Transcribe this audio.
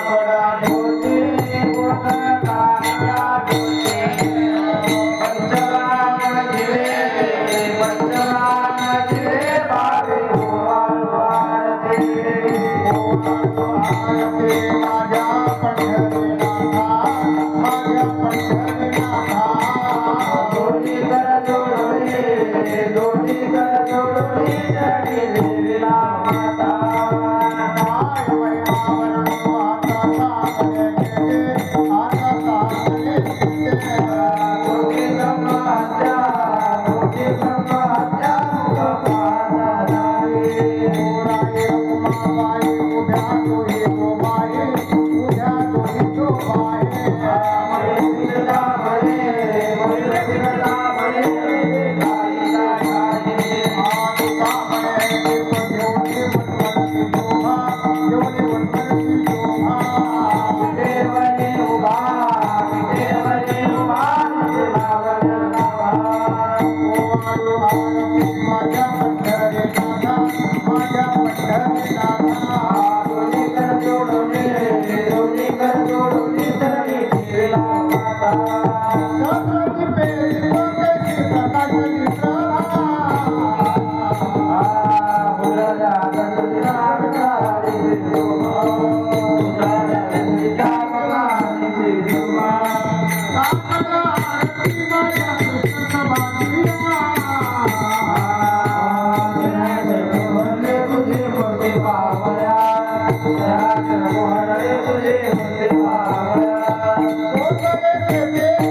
ગોડા દેવતે કોનાયા ગુતી ઓરતા મજરે મજરે બાપ હો આવરતી ઓના હો આવતી આજા પઠે રાધા ભાગ પઠે રાધા ઓલી દંતડો ની દોટી દંતડો ની ને को राय मावाय को ब्याह को भले भुले भले